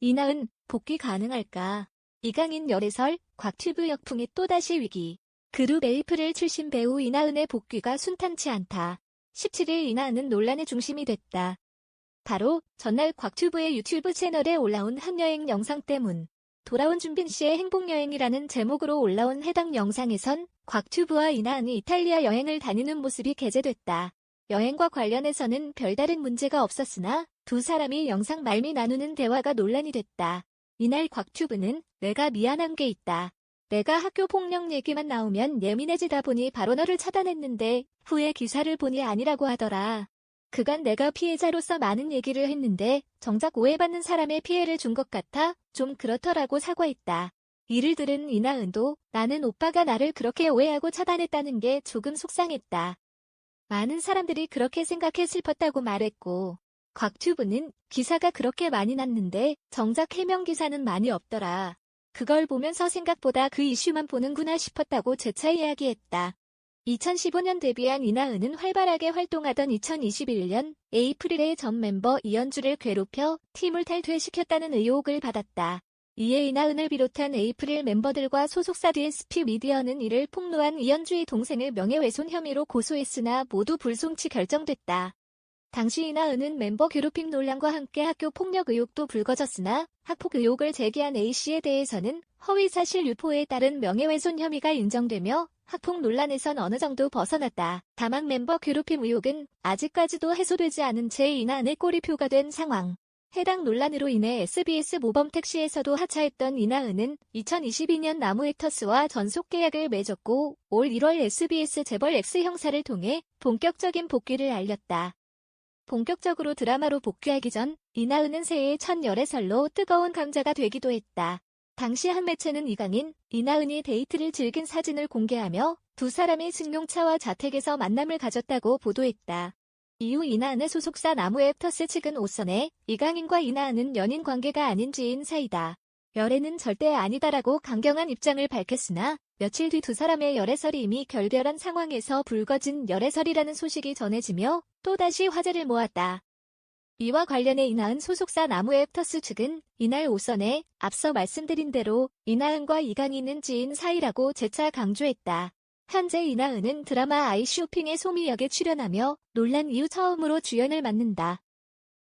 이나은 복귀 가능할까? 이강인 열애설, 곽튜브 역풍의 또다시 위기. 그룹 에이프릴 출신 배우 이나은의 복귀가 순탄치 않다. 17일 이나은은 논란의 중심이 됐다. 바로 전날 곽튜브의 유튜브 채널에 올라온 한 여행 영상 때문. 돌아온 준빈 씨의 행복여행이라는 제목으로 올라온 해당 영상에선 곽튜브와 이나은이 이탈리아 여행을 다니는 모습이 게재됐다. 여행과 관련해서는 별다른 문제가 없었으나 두 사람이 영상 말미 나누는 대화가 논란이 됐다. 이날 곽튜브는 내가 미안한 게 있다. 내가 학교 폭력 얘기만 나오면 예민해지다 보니 바로 너를 차단했는데 후에 기사를 보니 아니라고 하더라. 그간 내가 피해자로서 많은 얘기를 했는데 정작 오해받는 사람의 피해를 준 것 같아 좀 그렇더라고 사과했다. 이를 들은 이나은도 나는 오빠가 나를 그렇게 오해하고 차단했다는 게 조금 속상했다. 많은 사람들이 그렇게 생각해 슬펐다고 말했고 곽튜브는 기사가 그렇게 많이 났는데 정작 해명 기사는 많이 없더라. 그걸 보면서 생각보다 그 이슈만 보는구나 싶었다고 재차 이야기했다. 2015년 데뷔한 이나은은 활발하게 활동하던 2021년 에이프릴의 전 멤버 이현주를 괴롭혀 팀을 탈퇴시켰다는 의혹을 받았다. 이에 이나 은을 비롯한 에이프릴 멤버들과 소속사 DSP 미디어는 이를 폭로한 이현주의 동생을 명예훼손 혐의로 고소했으나 모두 불송치 결정됐다. 당시 이나은은 멤버 괴롭힘 논란과 함께 학교 폭력 의혹도 불거졌으나 학폭 의혹을 제기한 A씨에 대해서는 허위사실 유포에 따른 명예훼손 혐의가 인정되며 학폭 논란에선 어느 정도 벗어났다. 다만 멤버 괴롭힘 의혹은 아직까지도 해소되지 않은 채 이나은의 꼬리표가 된 상황. 해당 논란으로 인해 SBS 모범 택시에서도 하차했던 이나은은 2022년 나무액터스와 전속 계약을 맺었고 올 1월 SBS 재벌 X 형사를 통해 본격적인 복귀를 알렸다. 본격적으로 드라마로 복귀하기 전 이나은은 새해의 첫 열애설로 뜨거운 감자가 되기도 했다. 당시 한 매체는 이강인, 이나은이 데이트를 즐긴 사진을 공개하며 두 사람이 승용차와 자택에서 만남을 가졌다고 보도했다. 이후 이나은의 소속사 나무앱터스 측은 오선에 이강인과 이나은은 연인 관계가 아닌 지인 사이다. 열애는 절대 아니다라고 강경한 입장을 밝혔으나 며칠 뒤 두 사람의 열애설이 이미 결별한 상황에서 불거진 열애설이라는 소식이 전해지며 또다시 화제를 모았다. 이와 관련해 이나은 소속사 나무앱터스 측은 이날 오선에 앞서 말씀드린 대로 이나은과 이강인은 지인 사이라고 재차 강조했다. 현재 이나은은 드라마 아이쇼핑의 소미 역에 출연하며 논란 이후 처음으로 주연을 맡는다.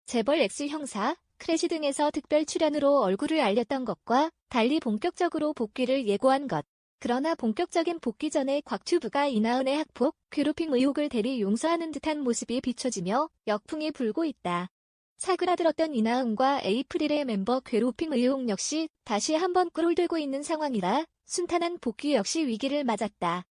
재벌 X 형사, 크래시 등에서 특별 출연으로 얼굴을 알렸던 것과 달리 본격적으로 복귀를 예고한 것. 그러나 본격적인 복귀 전에 곽튜브가 이나은의 학폭, 괴롭힘 의혹을 대리 용서하는 듯한 모습이 비춰지며 역풍이 불고 있다. 사그라들었던 이나은과 에이프릴의 멤버 괴롭힘 의혹 역시 다시 한번 끌어들고 있는 상황이라 순탄한 복귀 역시 위기를 맞았다.